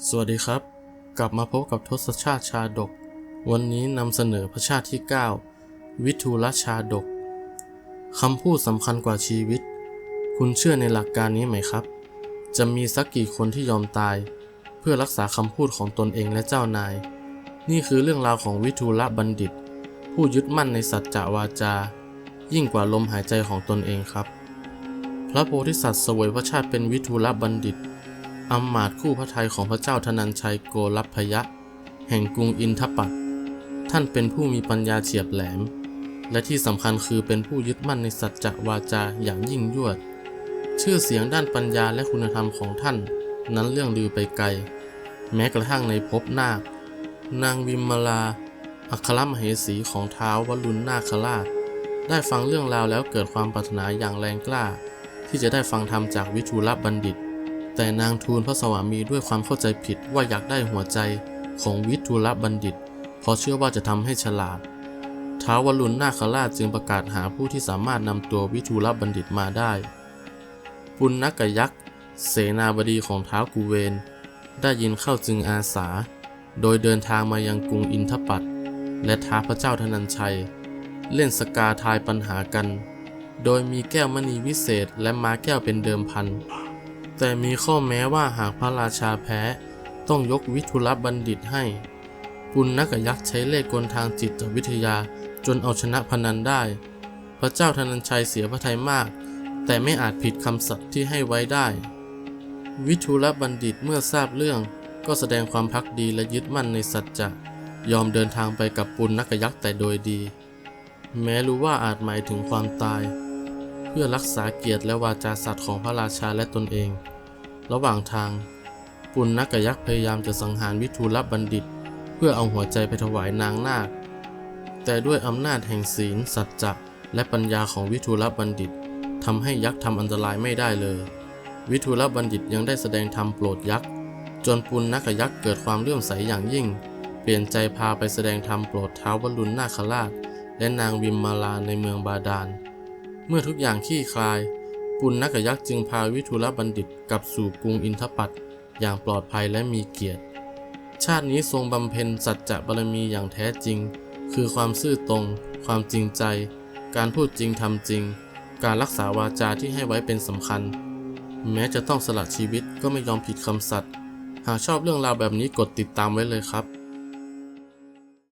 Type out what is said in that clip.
สวัสดีครับ กลับมาพบกับทศชาติชาดก วันนี้นำเสนอพระชาติที่ 9 วิทูลชาดกคำพูดสำคัญกว่าชีวิต คุณเชื่อในหลักการนี้ไหมครับ จะมีสักกี่คนที่ยอมตาย เพื่อรักษาคำพูดของตนเองและเจ้านาย นี่คือเรื่องราวของวิทูลบัณฑิต ผู้ยึดมั่นในสัจจะวาจา ยิ่งกว่าลมหายใจของตนเองครับ พระโพธิสัตว์เสวยพระชาติเป็นวิทูลบัณฑิต อำมาตย์คู่พระทัยของพระเจ้าธนัญชัยโกลัพยะ แห่งกรุงอินทปัตท่านเป็นผู้มีปัญญาเฉียบแหลม และที่สำคัญคือเป็นผู้ยึดมั่นในสัจจะวาจาอย่างยิ่งยวด ชื่อเสียงด้านปัญญาและคุณธรรมของท่าน นั้นเรื่องลือไปไกล แม้กระทั่งในภพนาคนางวิมมาลา อัครมเหสีของเท้าวลุนนาคราช ได้ฟังเรื่องราวแล้วเกิดความปรารถนาอย่างแรงกล้า ที่จะได้ฟังธรรมจากวิทูลบัณฑิต แต่นางทูลพระสวามีด้วยความเข้าใจผิดว่าอยากได้หัวใจของวิทูลบัณฑิต เพราะเชื่อว่าจะทำให้ฉลาด ท้าววรุณนาคราชจึงประกาศหาผู้ที่สามารถนำตัววิทูลบัณฑิตมาได้ ปุณณกยักษ์ เสนาบดีของท้าวกุเวน ได้ยินเข้าจึงอาสา โดยเดินทางมายังกรุงอินทปัตและท้าพระเจ้าธนัญชัย เล่นสกาทายปัญหากัน โดยมีแก้วมณีวิเศษและม้าแก้วเป็นเดิมพัน แต่มีข้อแม้ว่าหากพระราชาแพ้ ต้องยกวิทุลบัณฑิตให้ ปุณณกยักษ์ใช้เลขกลทางจิตวิทยาจนเอาชนะพนันได้ พระเจ้าธนัญชัยเสียพระทัยมาก แต่ไม่อาจผิดคำสัตย์ที่ให้ไว้ได้ วิทุลบัณฑิตเมื่อทราบเรื่องก็แสดงความพักดีและยึดมั่นในสัจจะยอมเดินทางไปกับปุณณกยักษ์แต่โดยดี แม้รู้ว่าอาจหมายถึงความตาย พื่อรักษาเกียรติและวาจาสัตย์ของพระราชาและตนเอง ระหว่างทาง ปุณณกยักษ์พยายามจะสังหารวิทูลบัณฑิต เพื่อเอาหัวใจไปถวายนางนาค แต่ด้วยอำนาจแห่งศีล สัจจะและปัญญาของวิทูลบัณฑิตทำให้ยักษ์ทำอันตรายไม่ได้เลย วิทูลบัณฑิตยังได้แสดงธรรมโปรดยักษ์ จนปุณณกยักษ์เกิดความเลื่อมใสอย่างยิ่ง เปลี่ยนใจพาไปแสดงธรรมโปรดเท้าวรุณนาคราช และนางวิมมาลาในเมืองบาดาล เมื่อทุกอย่างคลี่คลาย ปุณณกยักษ์จึงพาวิทุลบัณฑิตกลับสู่กรุงอินทปัตอย่างปลอดภัยและมีเกียรติ ชาตินี้ทรงบำเพ็ญสัจจะบารมีอย่างแท้จริง คือความซื่อตรง ความจริงใจ การพูดจริงทำจริง การรักษาวาจาที่ให้ไว้เป็นสำคัญ แม้จะต้องสละชีวิตก็ไม่ยอมผิดคำสัตย์หากชอบเรื่องราวแบบนี้กดติดตามไว้เลยครับ